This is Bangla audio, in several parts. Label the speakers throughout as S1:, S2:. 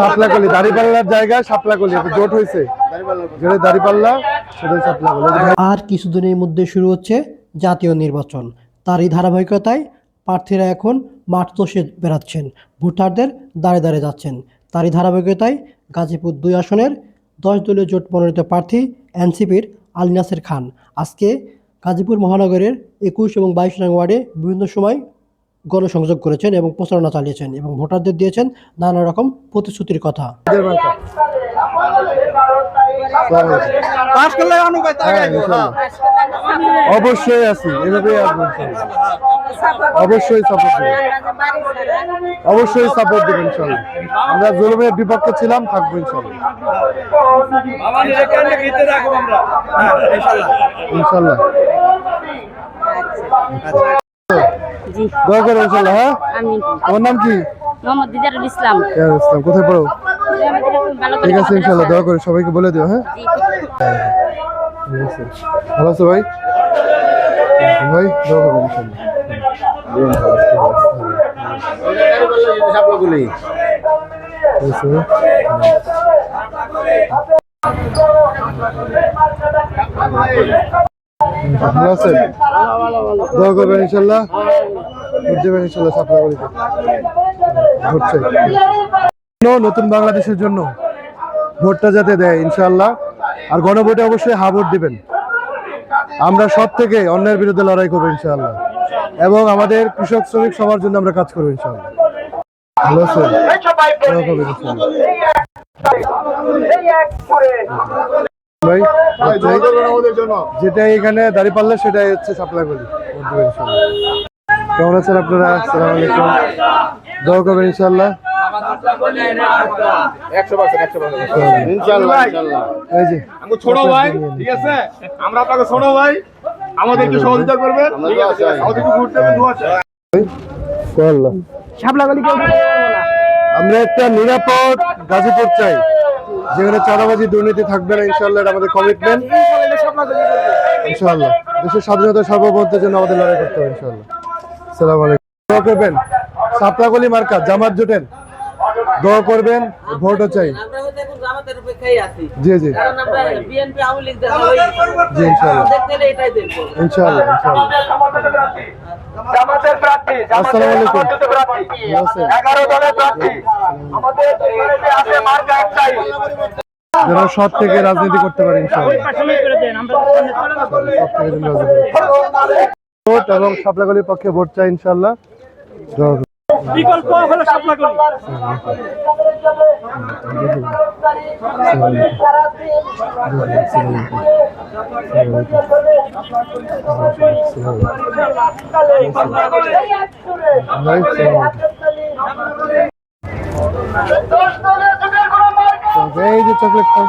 S1: সাপলাকলি, দাড়িপাল্লার সাপলাকলি জোট হয়েছে।
S2: আর কিছুদিনের মধ্যে শুরু হচ্ছে জাতীয় নির্বাচন। তারই ধারাবাহিকতায় প্রার্থীরা এখন মাঠ চষে বেড়াচ্ছেন, ভোটারদের দাঁড়ে দাঁড়িয়ে যাচ্ছেন। তারই ধারাবাহিকতায় গাজীপুর দুই আসনের দশ দলীয় জোট মনোনীত প্রার্থী এনসিপির আলিনাসের খান। আজকে গাজীপুর মহানগরের একুশ এবং বাইশ নং ওয়ার্ডে বিভিন্ন সময় গণসংযোগ করেছেন এবং প্রচারণা চালিয়েছেন এবং ভোটারদের দিয়েছেন নানা রকম প্রতিশ্রুতির কথা।
S1: ইনশাল্লাহ। অবশ্যই আছি অবশ্যই সাপোর্ট অবশ্যই সাপোর্ট দেবেন ইনশাল্লাহ। আমরা জুলুমের বিপক্ষে ছিলাম, থাকব ইনশাল্লাহ।
S3: এখানে ভিতরে রাখব আমরা হ্যাঁ ইনশাআল্লাহ
S1: ইনশাল্লাহ
S4: জি।
S1: দোয়া করো ইনশাল্লাহ হ্যাঁ?
S4: আমি
S1: তোমার নাম কি?
S4: মোহাম্মদ দিদারুল ইসলাম।
S1: ইয়ার ইসলাম কোথায় পড়ো? ঠিক আছে ইনশাল্লাহ দোয়া করে সবাইকে বলে দিও হ্যাঁ। ভালো আছো ভাই? ভাই দোয়া করো আছে। ভালো আছেন? দোয়া করবেন ইনশাল্লাহ। ইনশাল্লাহ সাপ্লাই ভোট নতুন বাংলাদেশের জন্য ভোটটা যাতে দেয় ইনশাল্লাহ। আর গণভোটে অবশ্যই হা ভোট দিবেন। আমরা সব থেকে অন্যের বিরুদ্ধে লড়াই করব ইনশাআল্লাহ এবং আমাদের কৃষক শ্রমিক সবার জন্য আমরা কাজ করব ইনশাআল্লাহ ভালো। ভাই। যেটা এখানে দাঁড়িয়ে পারলে সেটাই হচ্ছে ইনশাআল্লাহ কেমন আছেন আপনারা? আসসালামু আলাইকুম। দোয়া করবেন ইনশাআল্লাহ এই যে।
S5: আমি ছোট ভাই ঠিক আছে? আমরা আমাদেরকে সহযোগিতা করবেন। আমাদেরকে
S1: একটা নিরাপদ গাজীপুর চাই। যেখানে চাঁদাবাজি দুর্নীতি থাকবে না ইনশাল্লাহ আমাদের কমিটমেন্ট ইনশাল্লাহ দেশের স্বাধীনতা সার্বভৌমত্বের জন্য আমাদের লড়াই করতে হবে ইনশাল্লাহ সালাম আলাইকুম। দোয়া করবেন। সাপলাগলি মার্কা জামাত জোটের। দোয়া করবেন ভোটও চাই।
S6: আমরা হয়তো এখন জামাতের অপেক্ষায় আছি।
S1: জি জি।
S6: কারণ আমরা বিএনপি আওয়ামী লীগ দেখা গেছে।
S1: জি আসসালামু আলাইকুম। আছেন?
S5: এগারো দলের প্রার্থী। আমাদের আছে মার্কা একটাই।
S1: যেন সৎ থেকে রাজনীতি করতে পারে। ভোট এবং সাপলাগলির পক্ষে ভোট চাই ইনশাল্লাহ
S3: বিকল্প হলো সাপলা করি
S1: এই যে চকলেট খাও।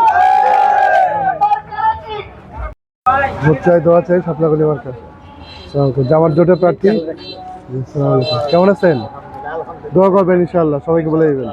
S1: ভোট চাই দোয়া চাই সাপলাগলি মার্কা। জামার জোটে প্রার্থী। কেমন আছেন? দোয়া করবেন ইনশাল্লাহ সবাইকে বলে দিবেন।